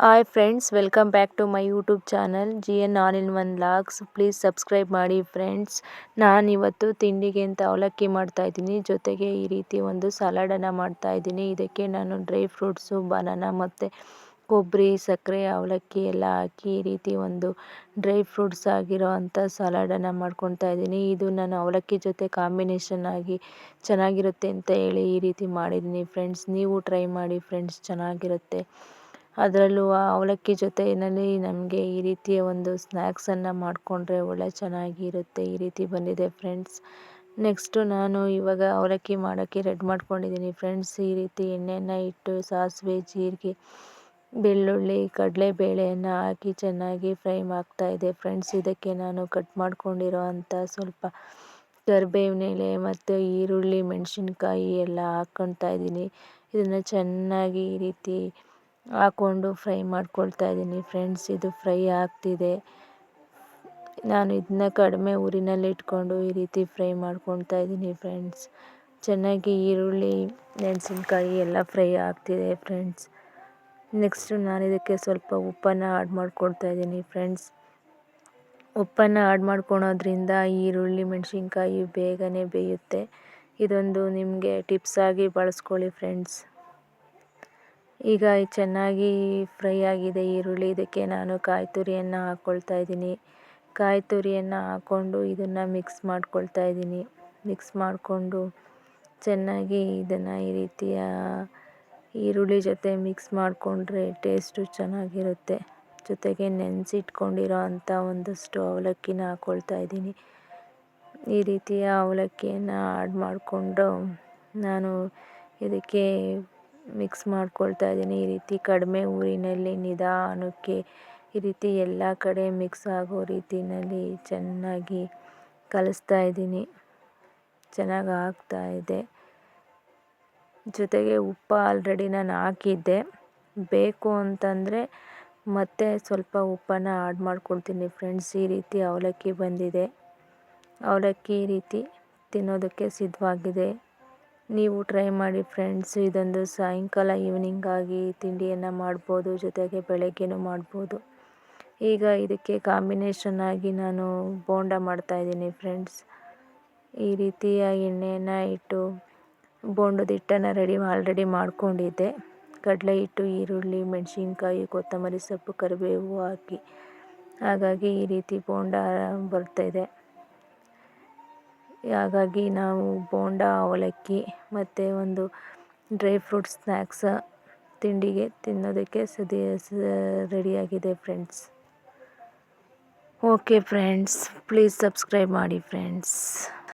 Hi friends welcome back to my YouTube channel G N all in one logs please subscribe ಮಾಡಿ friends ನಾನಿವತ್ತು ತಿಂಡಿಗೆ ಅಂತ ಅವಲಕ್ಕಿ ಮಾಡ್ತಾಯಿದ್ದೀನಿ ಜೊತೆಗೆ ಈ ರೀತಿ ಒಂದು ಸಲಾಡನ್ನು ಮಾಡ್ತಾಯಿದ್ದೀನಿ ಇದಕ್ಕೆ ನಾನು ಡ್ರೈ ಫ್ರೂಟ್ಸು ಬನಾನಾ ಮತ್ತು ಕೊಬ್ಬರಿ, ಸಕ್ಕರೆ, ಅವಲಕ್ಕಿ ಎಲ್ಲ ಹಾಕಿ ಈ ರೀತಿ ಒಂದು ಡ್ರೈ ಫ್ರೂಟ್ಸ್ ಆಗಿರೋ ಅಂಥ ಸಲಾಡನ್ನು ಮಾಡ್ಕೊತಾ ಇದ್ದೀನಿ. ಇದು ನಾನು ಅವಲಕ್ಕಿ ಜೊತೆ ಕಾಂಬಿನೇಷನ್ ಆಗಿ ಚೆನ್ನಾಗಿರುತ್ತೆ ಅಂತ ಹೇಳಿ ಈ ರೀತಿ ಮಾಡಿದ್ದೀನಿ ಫ್ರೆಂಡ್ಸ್ ನೀವು ಟ್ರೈ ಮಾಡಿ ಫ್ರೆಂಡ್ಸ್ ಚೆನ್ನಾಗಿರುತ್ತೆ. ಅದರಲ್ಲೂ ಅವಲಕ್ಕಿ ಜೊತೆಯಲ್ಲಿ ನಮಗೆ ಈ ರೀತಿಯ ಒಂದು ಸ್ನ್ಯಾಕ್ಸನ್ನು ಮಾಡಿಕೊಂಡ್ರೆ ಒಳ್ಳೆ ಚೆನ್ನಾಗಿರುತ್ತೆ. ಈ ರೀತಿ ಬಂದಿದೆ ಫ್ರೆಂಡ್ಸ್ ನೆಕ್ಸ್ಟು ನಾನು ಇವಾಗ ಅವಲಕ್ಕಿ ಮಾಡೋಕ್ಕೆ ರೆಡಿ ಮಾಡ್ಕೊಂಡಿದ್ದೀನಿ ಫ್ರೆಂಡ್ಸ್ ಈ ರೀತಿ ಎಣ್ಣೆಯನ್ನು ಇಟ್ಟು ಸಾಸಿವೆ, ಜೀರಿಗೆ, ಬೆಳ್ಳುಳ್ಳಿ, ಕಡಲೆಬೇಳೆಯನ್ನು ಹಾಕಿ ಚೆನ್ನಾಗಿ ಫ್ರೈ ಇದೆ ಫ್ರೆಂಡ್ಸ್ ಇದಕ್ಕೆ ನಾನು ಕಟ್ ಮಾಡ್ಕೊಂಡಿರೋ ಸ್ವಲ್ಪ ಕರಿಬೇವಿನ ಎಲೆ ಮತ್ತು ಈರುಳ್ಳಿ, ಮೆಣಸಿನ್ಕಾಯಿ ಎಲ್ಲ ಹಾಕ್ಕೊಳ್ತಾ ಇದ್ದೀನಿ. ಇದನ್ನು ಚೆನ್ನಾಗಿ ಈ ರೀತಿ ಹಾಕ್ಕೊಂಡು ಫ್ರೈ ಮಾಡ್ಕೊಳ್ತಾ ಇದ್ದೀನಿ. ಫ್ರೆಂಡ್ಸ್, ಇದು ಫ್ರೈ ಆಗ್ತಿದೆ. ನಾನು ಇದನ್ನ ಕಡಿಮೆ ಊರಿನಲ್ಲಿ ಇಟ್ಕೊಂಡು ಈ ರೀತಿ ಫ್ರೈ ಮಾಡ್ಕೊಳ್ತಾ ಇದ್ದೀನಿ ಫ್ರೆಂಡ್ಸ್. ಚೆನ್ನಾಗಿ ಈರುಳ್ಳಿ, ಮೆಣಸಿನ್ಕಾಯಿ ಎಲ್ಲ ಫ್ರೈ ಆಗ್ತಿದೆ ಫ್ರೆಂಡ್ಸ್. ನೆಕ್ಸ್ಟು ನಾನು ಇದಕ್ಕೆ ಸ್ವಲ್ಪ ಉಪ್ಪನ್ನು ಆ್ಯಡ್ ಮಾಡ್ಕೊಳ್ತಾ ಇದ್ದೀನಿ ಫ್ರೆಂಡ್ಸ್. ಉಪ್ಪನ್ನು ಆ್ಯಡ್ ಮಾಡ್ಕೊಳೋದ್ರಿಂದ ಈರುಳ್ಳಿ, ಮೆಣಸಿನ್ಕಾಯಿ ಬೇಗನೆ ಬೇಯುತ್ತೆ. ಇದೊಂದು ನಿಮಗೆ ಟಿಪ್ಸಾಗಿ ಬಳಸ್ಕೊಳ್ಳಿ ಫ್ರೆಂಡ್ಸ್. ಈಗ ಚೆನ್ನಾಗಿ ಫ್ರೈ ಆಗಿದೆ ಈರುಳ್ಳಿ, ಇದಕ್ಕೆ ನಾನು ಕಾಯಿ ತುರಿಯನ್ನು ಹಾಕ್ಕೊಳ್ತಾ ಇದ್ದೀನಿ. ಕಾಯಿ ತುರಿಯನ್ನು ಹಾಕ್ಕೊಂಡು ಇದನ್ನು ಮಿಕ್ಸ್ ಮಾಡ್ಕೊಳ್ತಾ ಇದ್ದೀನಿ. ಮಿಕ್ಸ್ ಮಾಡಿಕೊಂಡು ಚೆನ್ನಾಗಿ ಇದನ್ನು ಈ ರೀತಿಯ ಈರುಳ್ಳಿ ಜೊತೆ ಮಿಕ್ಸ್ ಮಾಡಿಕೊಂಡ್ರೆ ಟೇಸ್ಟು ಚೆನ್ನಾಗಿರುತ್ತೆ. ಜೊತೆಗೆ ನೆನೆಸಿಟ್ಕೊಂಡಿರೋ ಅಂಥ ಒಂದಷ್ಟು ಅವಲಕ್ಕಿನ ಹಾಕ್ಕೊಳ್ತಾ ಇದ್ದೀನಿ. ಈ ರೀತಿಯ ಅವಲಕ್ಕಿಯನ್ನು ಆ್ಯಡ್ ಮಾಡಿಕೊಂಡು ನಾನು ಇದಕ್ಕೆ ಮಿಕ್ಸ್ ಮಾಡ್ಕೊಳ್ತಾ ಇದ್ದೀನಿ. ಈ ರೀತಿ ಕಡಿಮೆ ಊರಿನಲ್ಲಿ ನಿಧಾನಕ್ಕೆ ಈ ರೀತಿ ಎಲ್ಲ ಕಡೆ ಮಿಕ್ಸ್ ಆಗೋ ರೀತಿಯಲ್ಲಿ ಚೆನ್ನಾಗಿ ಕಲಿಸ್ತಾ ಇದ್ದೀನಿ. ಚೆನ್ನಾಗಿ ಆಗ್ತಾ ಇದೆ. ಜೊತೆಗೆ ಉಪ್ಪು ಆಲ್ರೆಡಿ ನಾನು ಹಾಕಿದ್ದೆ. ಬೇಕು ಅಂತಂದರೆ ಮತ್ತೆ ಸ್ವಲ್ಪ ಉಪ್ಪನ್ನು ಆ್ಯಡ್ ಮಾಡ್ಕೊಳ್ತೀನಿ ಫ್ರೆಂಡ್ಸ್ ಈ ರೀತಿ ಅವಲಕ್ಕಿ ಬಂದಿದೆ. ಅವಲಕ್ಕಿ ಈ ರೀತಿ ತಿನ್ನೋದಕ್ಕೆ ಸಿದ್ಧವಾಗಿದೆ. ನೀವು ಟ್ರೈ ಮಾಡಿ ಫ್ರೆಂಡ್ಸ್ ಇದೊಂದು ಸಾಯಂಕಾಲ ಈವ್ನಿಂಗ್ ಆಗಿ ತಿಂಡಿಯನ್ನು ಮಾಡ್ಬೋದು, ಜೊತೆಗೆ ಬೆಳಗ್ಗೆನೂ ಮಾಡ್ಬೋದು. ಈಗ ಇದಕ್ಕೆ ಕಾಂಬಿನೇಷನ್ ಆಗಿ ನಾನು ಬೋಂಡ ಮಾಡ್ತಾಯಿದ್ದೀನಿ ಫ್ರೆಂಡ್ಸ್ ಈ ರೀತಿಯ ಎಣ್ಣೆಯನ್ನು ಇಟ್ಟು ಬೋಂಡದ ಹಿಟ್ಟನ್ನು ರೆಡಿ ಆಲ್ರೆಡಿ ಮಾಡ್ಕೊಂಡಿದ್ದೆ. ಕಡಲೆ ಹಿಟ್ಟು, ಈರುಳ್ಳಿ, ಮೆಣಸಿನ್ಕಾಯಿ, ಕೊತ್ತಂಬರಿ ಸೊಪ್ಪು, ಕರಿಬೇವು ಹಾಕಿ. ಹಾಗಾಗಿ ಈ ರೀತಿ ಬೋಂಡ ಬರ್ತಾಯಿದೆ ಹಾಗಾಗಿ ನಾವು ಬೋಂಡ, ಅವಲಕ್ಕಿ ಮತ್ತು ಒಂದು ಡ್ರೈ ಫ್ರೂಟ್ ಸ್ನ್ಯಾಕ್ಸ ತಿಂಡಿಗೆ ತಿನ್ನೋದಕ್ಕೆ ಸದಿ ರೆಡಿಯಾಗಿದೆ friends. Okay friends, please subscribe ಮಾಡಿ ಫ್ರೆಂಡ್ಸ್.